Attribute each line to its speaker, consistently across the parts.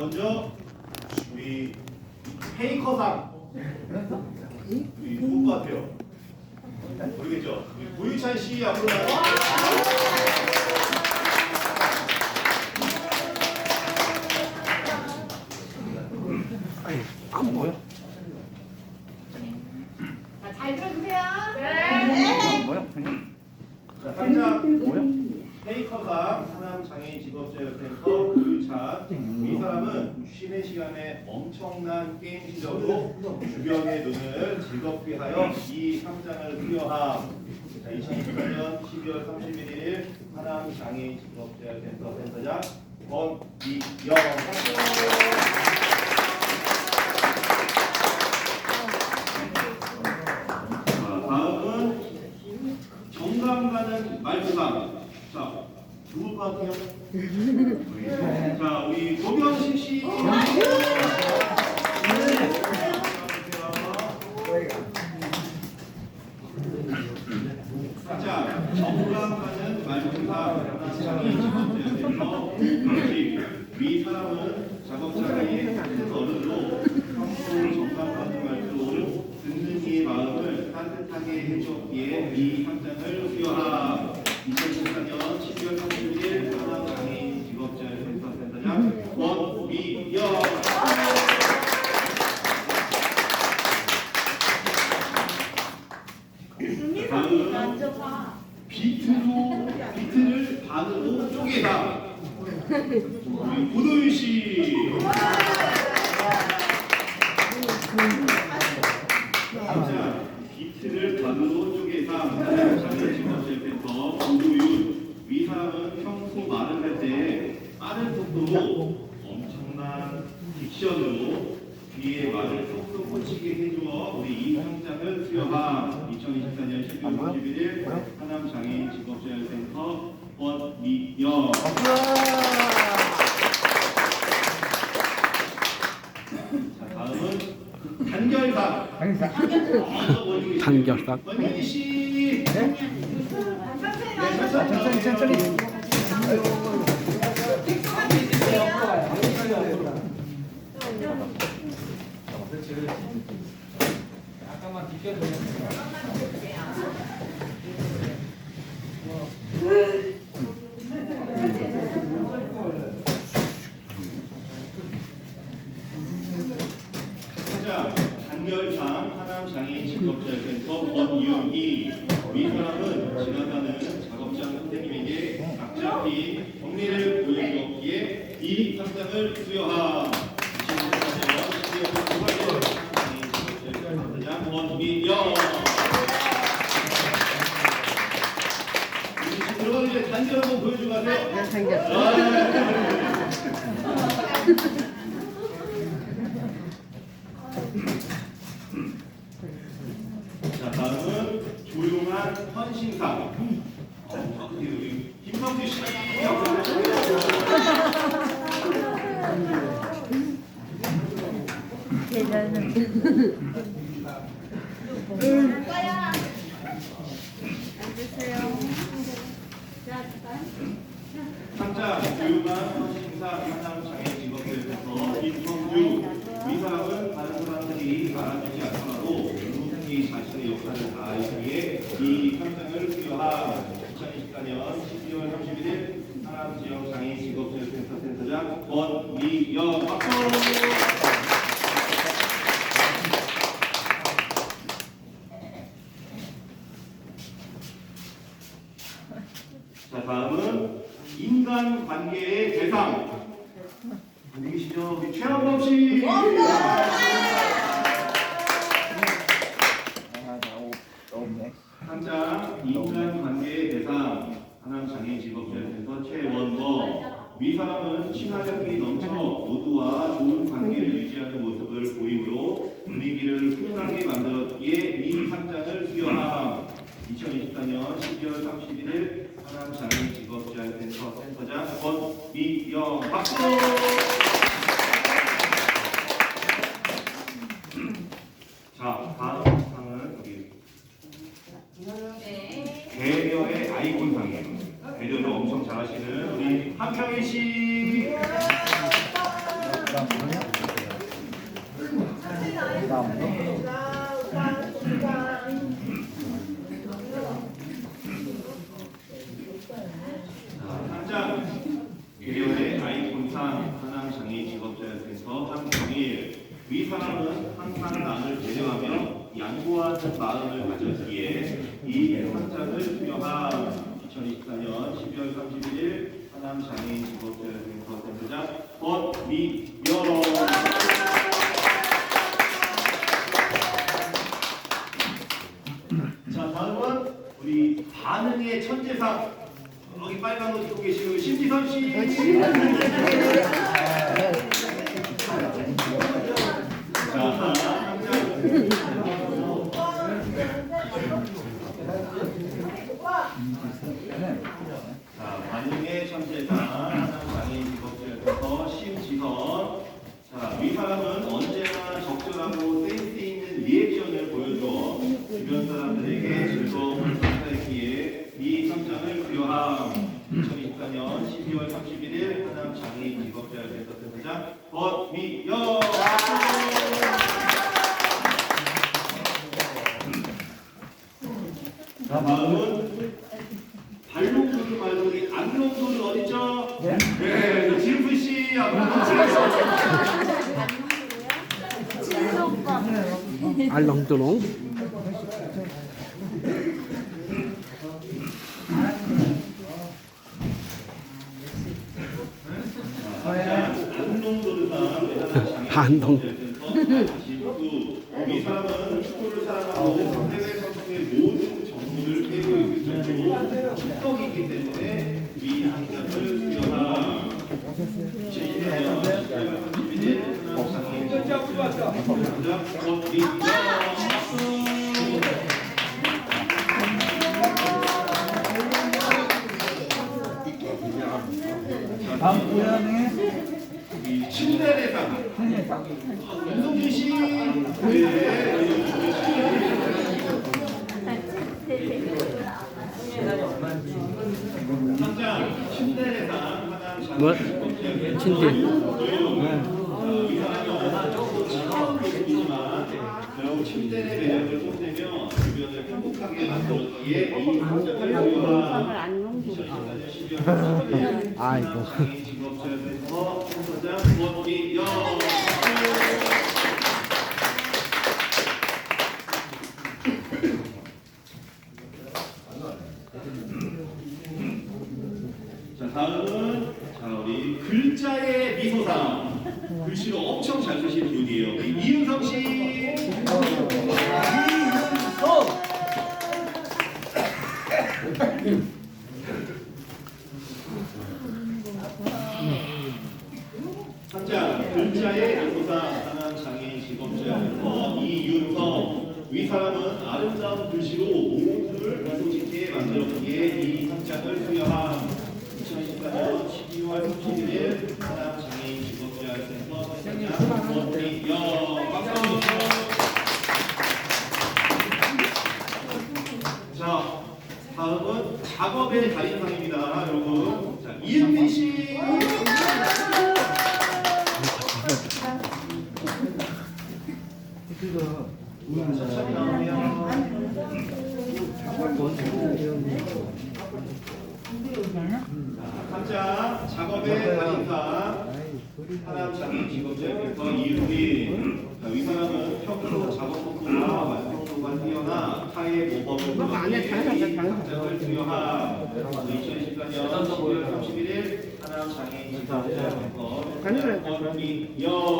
Speaker 1: 먼저 우리 페이커상 우리 누군 것 같아요? 모르겠죠? 우리 고유찬 씨 앞으로 시간에 엄청난 게임 실력으로 네, 네. 주변의 눈을 즐겁게 하여 이 상장을 수여함. 자, 2022년 12월 31일 하남 장애인 직업재활 센터 센터장 권이영 다음은 정감 가는 말보감. 자, 누구 파트요? 자, 우리 조경식 씨. 아, 방으로 비트로 비트를 반으로 쪼개다 고도윤 씨. 뭐요? 21일 뭐요? 하남 장애인 직업재활센터 권미영. 자 다음은 단결박.
Speaker 2: 단결박.
Speaker 1: 권민희 씨.
Speaker 2: 네? 네, 네? 천천히 천천히.
Speaker 1: 잠깐만 비켜 저는 단지 한번 보여주 가세요. 나 당겼어. 자, 다음은 조용한 헌신상. 김성규 씨. 대단한. 一、二、三。 우리 반응의 천재상 여기 빨간 옷 입고 계시는 신지선 씨. 자, 자, 반응의 천재상 장애인 직업체에서 심지선. 자, 이 사람은 언제나 적절하고 센스 있는 리액션을 보여줘 주변 사람들에게 즐거움을 선사했기에 이 상장을 수여함. 2024년 12월 31일 하남 장애인 직업자협회에서 센터장 권미영. 자, 다음은 발롱도르 말고 우리 안롱도르 어디죠? 네. 네, 우리 진프 씨 앞으로
Speaker 3: 알렁드롱 반동.
Speaker 1: 이 사람은 축구를 사랑하고 해외 선수의 모든 정보를 깨고 정도로 축덕이기 때문에 이 상장을 수여한 2021년 10월 31일 장애인 직업자
Speaker 2: 다음 고양이
Speaker 1: 이씨 네, 상장 침대대상 하남
Speaker 3: 뭐?
Speaker 1: 장애인
Speaker 3: 침대.
Speaker 1: 이 사람이 워낙 조금 차가운 모습이지만 결국 침대의 매력을 뽐내며 주변을 행복하게 만들었기에 이 상장을 수여한 2014년 12월
Speaker 3: 아이고.
Speaker 1: 장애인 직업체에서 센터장 권기영 자 다음은 자 우리 글자의 미소상 글씨를 엄청 잘 쓰시는 분이에요. 이윤성 씨 상장 글자의 미소상 하남 장애인 직업자에서 이윤성 위 사람은 아름다운 글씨로 모두를 미소 짓게 만들었기에 이 상장을 수여한 2014년 12월 31일 하남 장애인 직업재활센터 센터장 권미영 박수 자 다음은 작업의 달인상입니다 여러분 자 이은미 씨 천천히 나오세요 각자 작업의 달인상 하남 장애인 직업체에서 이유리 이 사람은 평소 작업 속도와 완성도가 뛰어나 타의 모범을 보여주기에 이 상장을 수여한 2014년 12월 31일 하남 장애인 직 권미영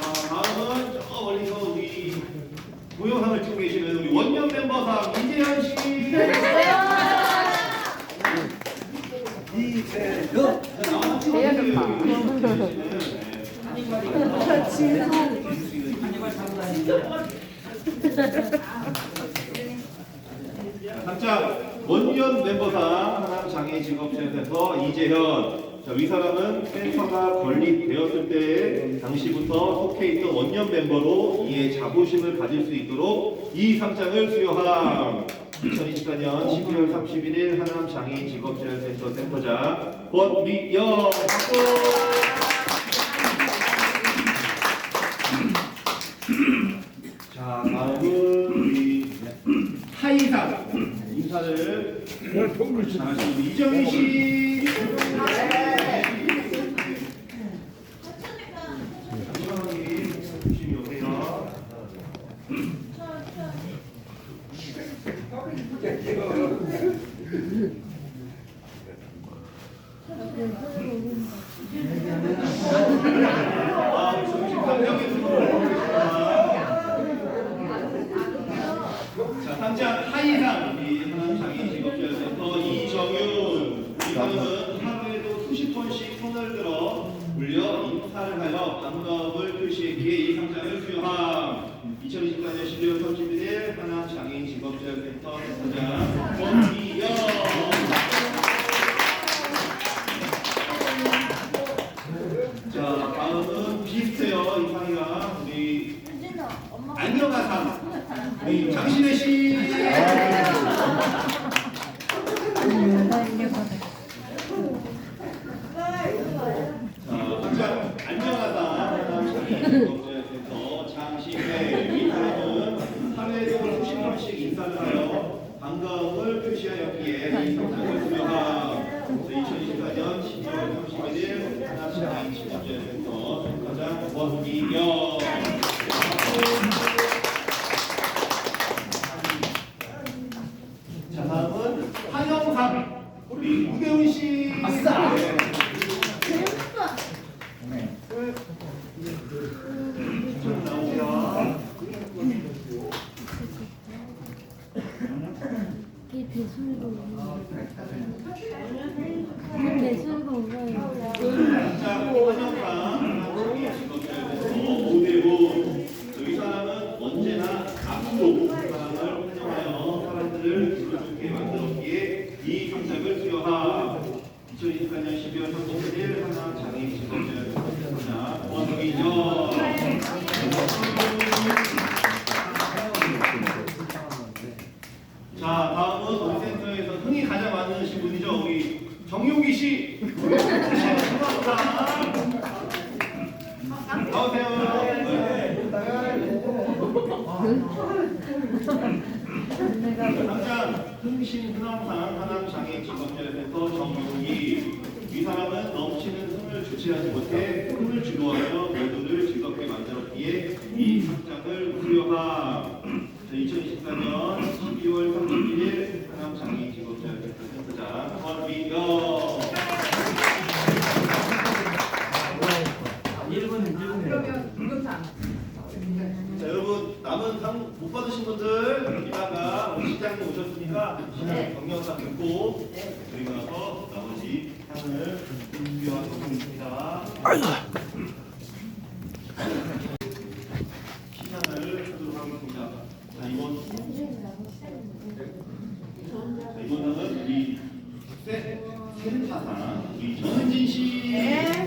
Speaker 1: 자, 다음은 저 멀리서 우리 동영상을 찍고 계시는 우리 원년 멤버상 이재현 씨. 당장 원년 멤버상 하남 장애 직업체에서 이재현 자, 이 사람은 센터가 건립되었을 때 당시부터 속해 있던 원년 멤버로 이에 자부심을 가질 수 있도록 이 상장을 수여함. 2024년 12월 31일 하남 장애 직업재활센터 센터장 권미영 박수. 다들 오늘 통글 씨 나가시고 이정희 씨. 네. 당신의 시. 흥신 흥황상 하남 장애 직업전에서 정유이 이 사람은 넘치는 흥을 주체하지 못해 흥을 주도하여 모두를 즐겁게 만들었기에 이 상장을 우려함 2024년 자, 이번 자, 이번은 우리 센타사 우리 전진 씨. 네.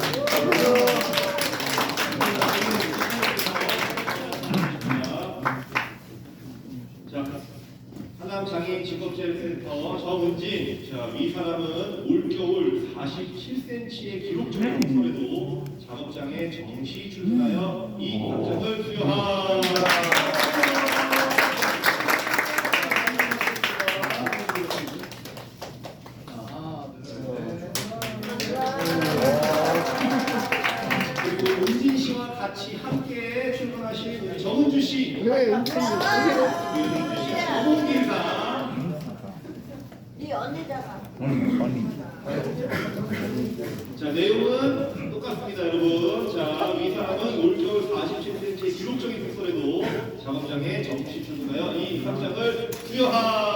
Speaker 1: 장애인 직업 센터 정은진. 자, 이 사람은 시의 기록 전문서에도 작업장에 정시 출근하여 이 과정을 수여하. 자, 내용은 똑같습니다, 여러분. 자, 이 사람은 올 겨울 47cm의 기록적인 폭설에도 작업장에 정식 출근하여 이 상장을 수여한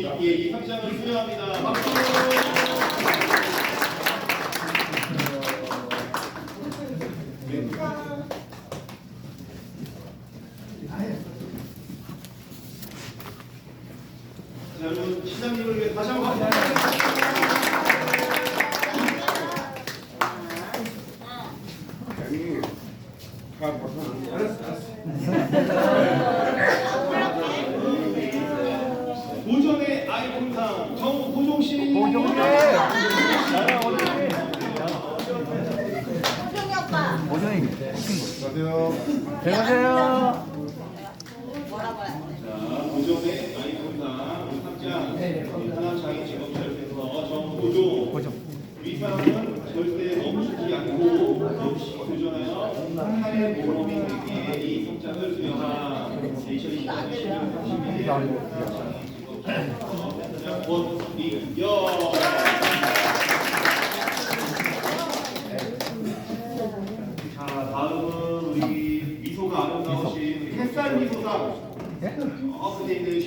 Speaker 1: 고수이기에 이 상장을 수여합니다. 박수! 네. 자, 여러분 시장님을 위해 다시 한번 박수! 도전의 아이콘상 정호종 씨.
Speaker 4: 호종이 오빠.
Speaker 5: 안녕하세요.
Speaker 4: 뭐라고 해?
Speaker 1: 자, 도전의 아이콘상 상장 베트남 장애 직업체육센터 정호종. 이 사람은 절대 멈추지 않고 역시 도전하여 되기에 이 성장을 수여한 2020년 12월 30일 장애 직업체육센터 센터장 권민경. 자, 다음은 우리 미소가 아름다우신 햇살 미소사. 어, 근데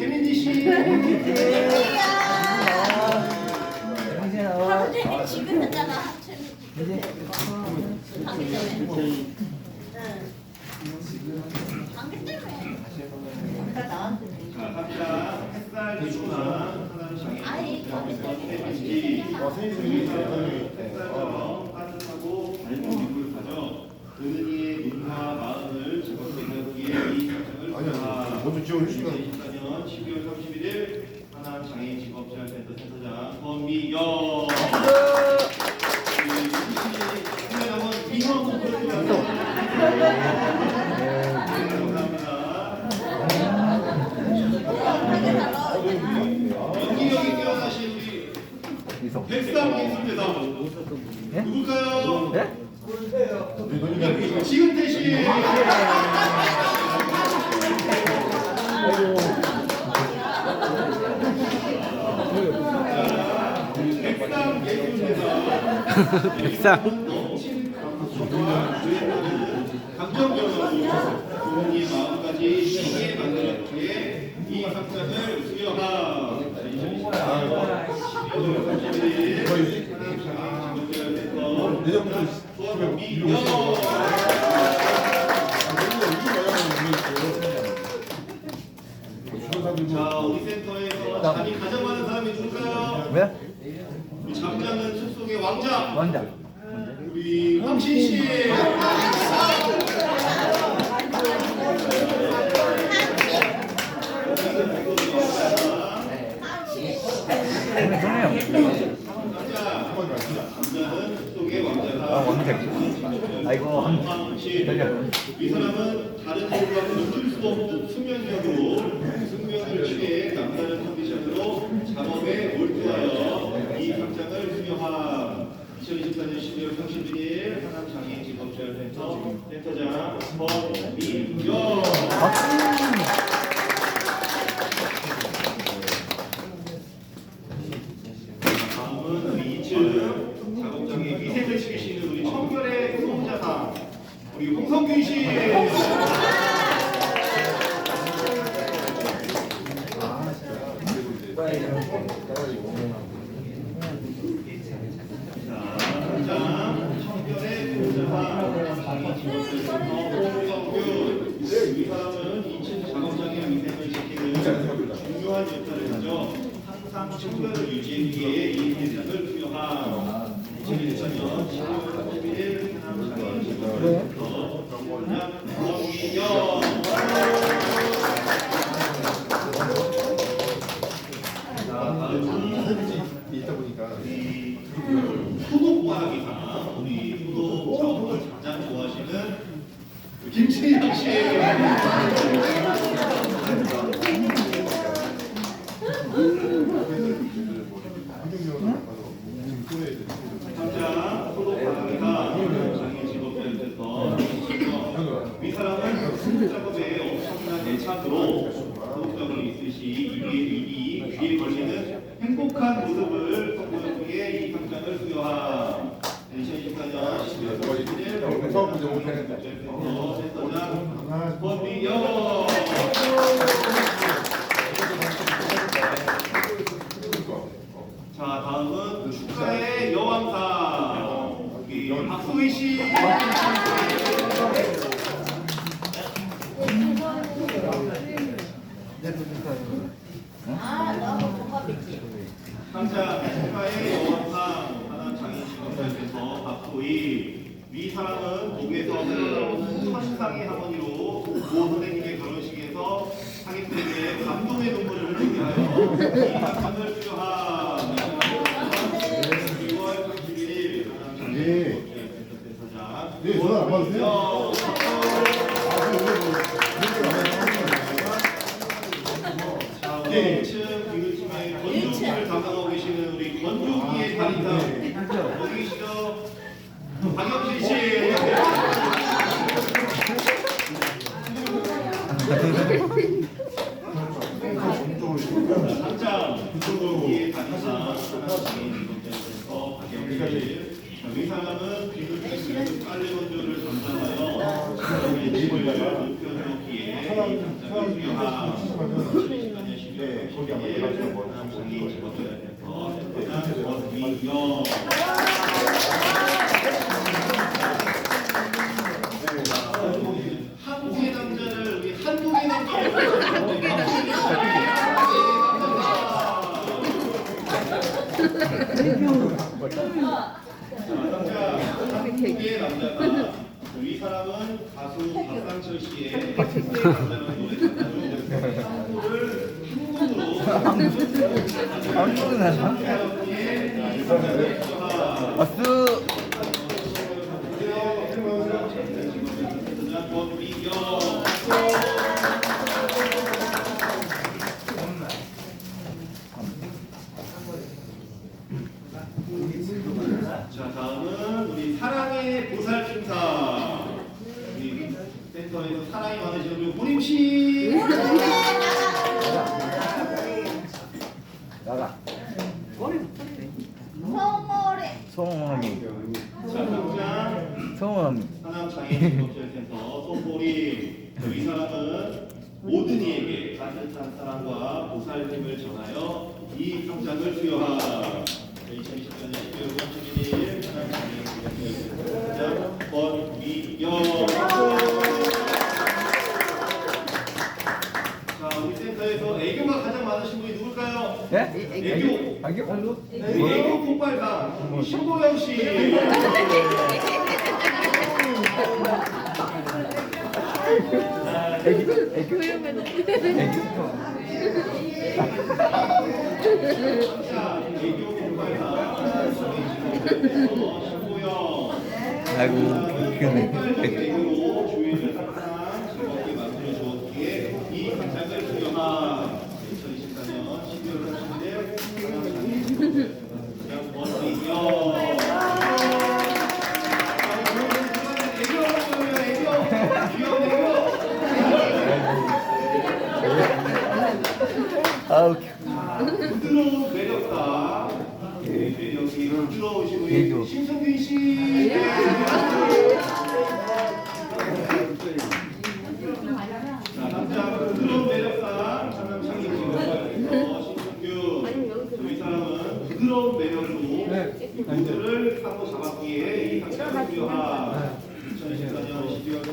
Speaker 1: 감정변화로 부모님 마음까지 시기에 만들었기에 이 상장을 수여한 2024년
Speaker 6: 내년부터
Speaker 1: 자, 우리 센터에서 잠이 가장 많은 사람이 누굴까요?
Speaker 5: 왜?
Speaker 1: 우리 잠자는 숲속의 왕자
Speaker 5: 원장.
Speaker 1: 우리 황신 씨.
Speaker 5: 오늘 좋네요.
Speaker 1: 잠자는 숲속의 왕자다.
Speaker 5: 아, 원장. 아이고, 한-
Speaker 1: 황신.
Speaker 5: 들려.
Speaker 1: 이 사람은 다른 사람과 느낄 수 없는 수면력으로 숙면을 취해 남다른 컨디션으로 작업에 몰두하여 이 상장을 수여한 2024년 12월 31일 하남 장애인 직업재활센터 센터장 권민경 다음은 우리 2층 작업장에 위생을 지키시는 우리 청결의 수호자상 우리 홍성균 이 사람은 2층 작업장의 위생을 지키는 중요한 역할을 하죠. 항상 청결을 유지하기에 이 대상을 수여한 2024년 10월 31일 하남 장애인 직업센터 정원장 권민영 자, 다음은
Speaker 6: 있다 보니까
Speaker 1: 이 소독과학이상 우리 소독 작업을 가장 좋아하시는 김치영 씨.
Speaker 6: 환경면허 가서 손해야 돼.
Speaker 1: 당장 소독과학이상 장애 직업센터 이 사람은 소독 작업에 엄청난 애착으로 소독 작업이 있으시 입에 입 이 귀에 걸리는 행복한 모습을 선보였기에 이 상장을 수여한 2024년 12월 31일
Speaker 6: 야.
Speaker 1: 센터 우리 센터에서 사랑이 많으신 우리 호림 씨.
Speaker 5: 나가.
Speaker 4: 성모래
Speaker 5: 성호
Speaker 1: 언니. 당장
Speaker 5: 성호
Speaker 1: 언니. 산업장애인복지센터 손보리 이 사람은 모든 이에게 따뜻한 사랑과 보살핌을 전하여 이 상장을 수여하 2 0 2 이렇
Speaker 5: 게 발
Speaker 1: 로? 이거 폭발가 신보영 씨.
Speaker 5: 애 기, 애 기, 애 기.
Speaker 1: 자, 애교 폭발가 신보 영.
Speaker 5: 아이 고,
Speaker 1: 귀엽 네. 이들을 하고 잡았기에 이 학생 수요한 2014년 12월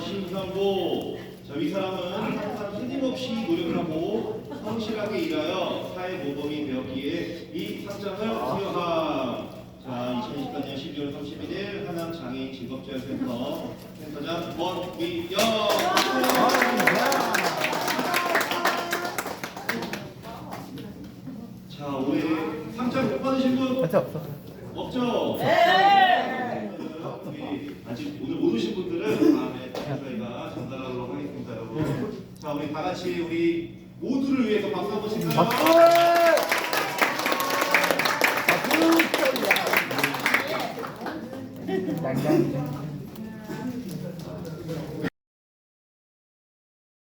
Speaker 5: 심성보.
Speaker 1: 자, 이 사람은 항상 끊임없이 노력을 하고 성실하게 일하여 사회 모범이 되었기에 이 상장을 수여함. 자, 2024년 12월 31일 한양 장애인 직업재활센터 센터장 권미영. 자, 올해 상장 못 받으신 분
Speaker 5: 없죠?
Speaker 1: 없죠? 네. 우리 다 같이 우리 모두를 위해서 박수 한번 칠까요?